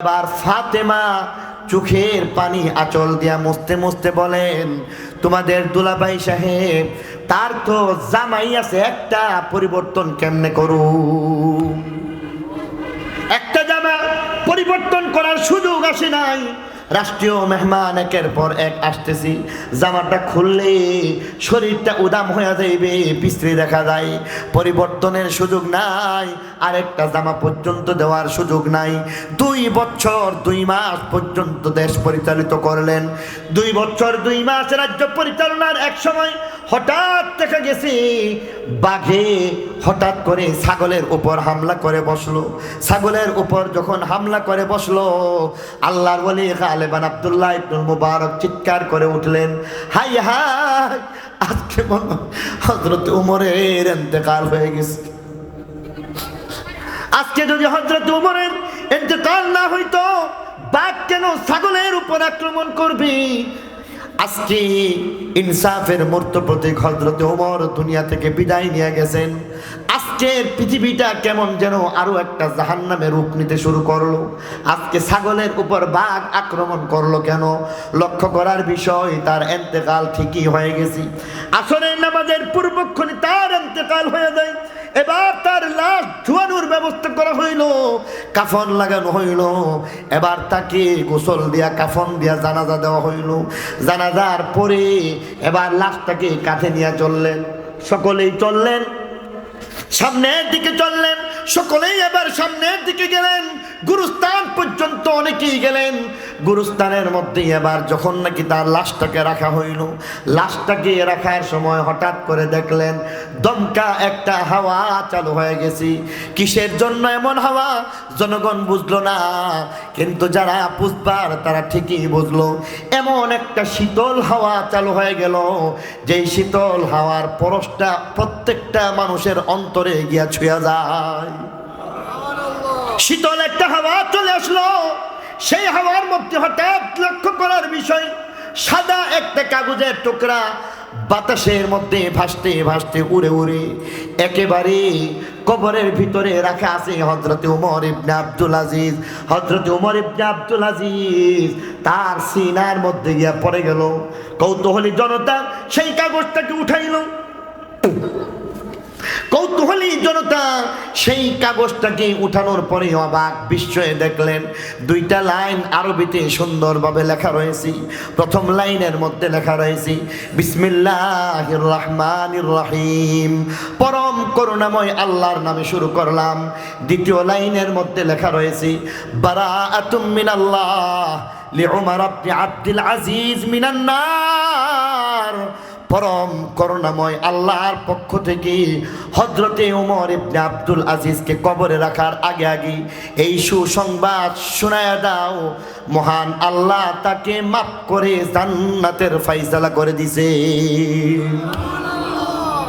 এবার ফাতেমা চোখের পানি আচল দিয়া মুছতে মুছতে বলেন, তোমাদের দুলাভাই সাহেব, তার তো জামাই আছে, একটা পরিবর্তন কেমনে করু? একটা জামা পরিবর্তন করার সুযোগ আসে নাই। রাষ্ট্রীয় মেহমান একের পর এক আসতেছি। জামাটা খুললে শরীরটা উদাম হয়ে যাইবে পিস্ত্রি দেখা যায়। পরিবর্তনের সুযোগ নাই, আরেকটা জামা পর্যন্ত দেওয়ার সুযোগ নাই। দুই বছর, দুই মাস পর্যন্ত দেশ পরিচালিত করলেন। দুই বছর, দুই মাস রাজ্য পরিচালনার এক সময় হঠাৎ দেখা গেছে, বাঘে হঠাৎ করে ছাগলের উপর হামলা করে বসল। ছাগলের উপর যখন হামলা করে বসল, আল্লাহর বলি গালেবান আব্দুল্লাহ ইবনুল মুবারক চিৎকার করে উঠলেন, হাই হাই, আজকে হজরত উমরের এতেকাল হয়ে গেছে। আজকে যদি হজরত উমরের এতেকাল না হইতো, বাঘ কেন ছাগলের উপর আক্রমণ করবি? আজকে ইনসাফের মূর্ত প্রতীক হজরত ওমর দুনিয়া থেকে বিদায় নিয়ে গেছেন। আজকের পৃথিবীটা কেমন যেন আরও একটা জাহান্নামে রূপ নিতে শুরু করল। আজকে ছাগলের উপর বাঘ আক্রমণ করল কেন? লক্ষ্য করার বিষয়, তার এন্তেকাল ঠিকই হয়ে গেছি। আসরের নামাজের পূর্বক্ষণে তার এন্তেকাল হয়ে যায়। এবার তার লাশ ধোয়ানোর ব্যবস্থা করা হইল, কাফন লাগানো হইল। এবার তাকে গোসল দিয়া, কাফন দিয়া জানাজা দেওয়া হইল। জানাজার পরে এবার লাশটাকে কাঁধে নিয়ে চললেন। সকলেই চললেন। সামনের দিকে চললেন সকলেই এবার সামনের দিকে গেলেন। গুরুস্থান পর্যন্ত অনেকেই গেলেন। গুরুস্থানের মধ্যে এবার যখন নাকি তার লাশটাকে রাখা হইল, লাশটাকে রাখার সময় হঠাৎ করে দেখলেন, দমকা একটা হাওয়া চালু হয়ে গেছি। কিসের জন্য এমন হাওয়া? জনগণ বুঝলো না। কিন্তু যারা বুঝবার তারা ঠিকই বুঝলো। এমন একটা শীতল হাওয়া চালু হয়ে গেল, যেই শীতল হাওয়ার পরশটা প্রত্যেকটা মানুষের অন্তরে গিয়া ছুঁয়া যায়। শীতল একটা হাওয়া চলে আসলো। সেই হাওয়ার মধ্যে হঠাৎ লক্ষ্য করার বিষয়, সাদা একটা কাগজের টুকরা বাতাসের মধ্যে ভাসতে ভাসতে উড়ে উড়ে একেবারে কবরের ভিতরে রাখা আছে হজরতে উমর ইবনে আব্দুল আজিজ। হজরতে উমর ইবনে আব্দুল আজিজ তার সিনার মধ্যে গিয়া পড়ে গেল। কৌতূহলী জনতা সেই কাগজটাকে উঠাইল। কৌতূহলী জনতা, সেই কাগজটাকে উঠানোর পরে অবাক বিস্ময়ে দেখলেন, দুইটা লাইন আরবিতে সুন্দরভাবে লেখা রয়েছে। প্রথম লাইনের মধ্যে লেখা রয়েছে বিসমিল্লাহ রহমান রহিম। পরম করুণাময় আল্লাহর নামে শুরু করলাম। দ্বিতীয় লাইনের মধ্যে লেখা রয়েছে বারা আতুম মিনাল্লাহ লিউমার আব্দি আব্দুল আজিজ মিনান্নার। পরম করুণাময় আল্লাহর পক্ষ থেকে হজরতে উমর ইবনে আব্দুল আজিজকে কবরে রাখার আগে আগে এই সুসংবাদ শোনায় দাও। মহান আল্লাহ তাকে মাফ করে জান্নাতের ফাইসালা করে দিছে।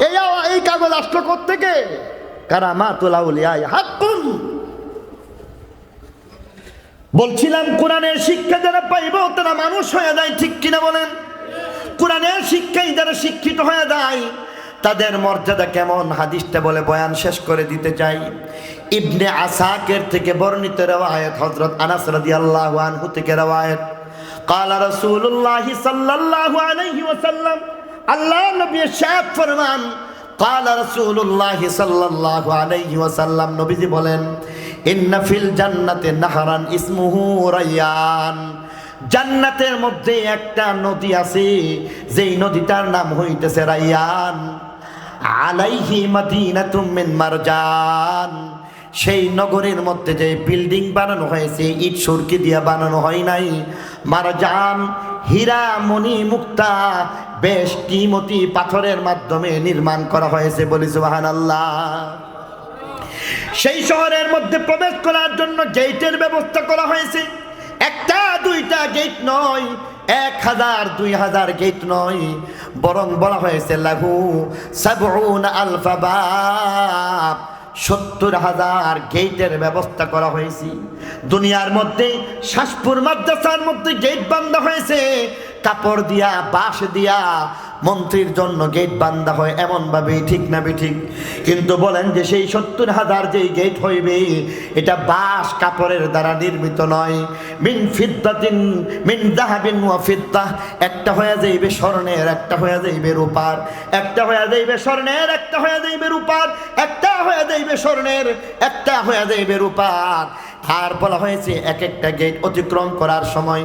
এই এই কাগজ আসলো থেকে কারামাতুল আউলিয়ায় হাক্কুন। বলছিলাম, কোরআনের শিক্ষা যারা পাইব, তারা মানুষ হয়ে যায়, ঠিক কিনা বলেন? কোরআনের শিক্ষায় যারা শিক্ষিত হয়ে যায় তাদের মর্যাদা কেমন হাদিসটা বলে বয়ান শেষ করে দিতে চাই ইবনে আসাকের থেকে বর্ণিত রেওয়ায়ত হজরত আনাস রাদিয়াল্লাহু আনহু থেকে রেওয়ায়ত قال رسول الله صلى الله عليه وسلم আল্লাহ নবী ارشاد ফরমান قال رسول الله صلى الله عليه وسلم নবীজি বলেন ইন্না ফিল জান্নাতে নাহরান ইসমুহু রায়ান জান্নাতের মধ্যে একটা নদী আছে, যেই নদীটার নাম হইতেছে রাইয়ান। আলাইহি মাদিনাতুম মিন মারজান। সেই নগরের মধ্যে যে বিল্ডিং বানানো হয়েছে, ইট সুরকি দিয়া বানানো হয় নাই। মারজান হীরা মণি মুক্তা বেশ কিমতি পাথরের মাধ্যমে নির্মাণ করা হয়েছে বলি সুবহানাল্লাহ। সেই শহরের মধ্যে প্রবেশ করার জন্য গেটের ব্যবস্থা করা হয়েছে। একটা, দুইটা গেট নয়, এক হাজার, দুই হাজার গেট নয়। বরং বলা হয়েছে লাঘু সাবুন আলফাবাব সত্তর হাজার গেটের ব্যবস্থা করা হয়েছে। দুনিয়ার মধ্যে, শাসপুর মাদ্রাসার মধ্যে গেট বন্ধ হয়েছে। কাপড় দিয়া, বাঁশ দিয়া মন্ত্রীর জন্য গেট বান্ধা হয়, এমনভাবেই ঠিক না ঠিক। কিন্তু বলেন যে সেই সত্তর হাজার যেই গেট হইবে, এটা বাঁশ কাপড়ের দ্বারা নির্মিত নয়। মিন ফিদ্দাতিন, মিন দাহাবিন ওয়া ফিদ্দা একটা হয়ে যাইবে স্বর্ণের, একটা হয়ে যাইবে রূপার। একটা হয়ে যাইবে স্বর্ণের, একটা হয়ে যাইবে রূপার। একটা হয়ে যাইবে স্বর্ণের, একটা হয়ে যাইবে রূপার। আর বলা হয়েছে, এক একটা গেট অতিক্রম করার সময়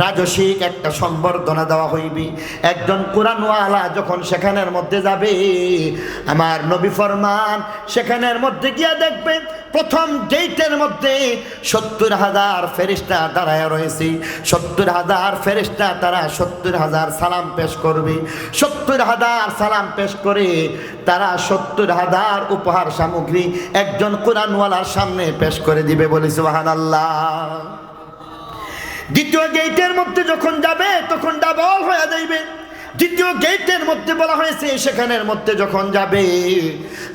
রাজসিক একটা সম্বর্ধনা দেওয়া হইবে। একজন কোরআনওয়ালা যখন সেখানের মধ্যে যাবে, আমার নবী ফরমান সেখানের মধ্যে গিয়া দেখবে, প্রথম গেটের মধ্যে সত্তর হাজার ফেরিস্তা দাঁড়ায় রয়েছে। সত্তর হাজার ফেরিস্তা তারা সত্তর হাজার সালাম পেশ করবে। সত্তর হাজার সালাম পেশ করে তারা সত্তর হাজার উপহার সামগ্রী একজন কোরআনওয়ালার সামনে পেশ করে দিবে বলে আল্লাহ দ্বিতীয় গেটের মধ্যে যখন যাবে, তখন ডাবল হয়ে যাইবে। দ্বিতীয় গেটের মধ্যে বলা হয়েছে, সেখানের মধ্যে যখন যাবে,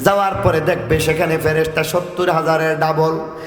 যাওয়ার পরে দেখবে সেখানে ফেরেস্তা সত্তর হাজারের ডাবল।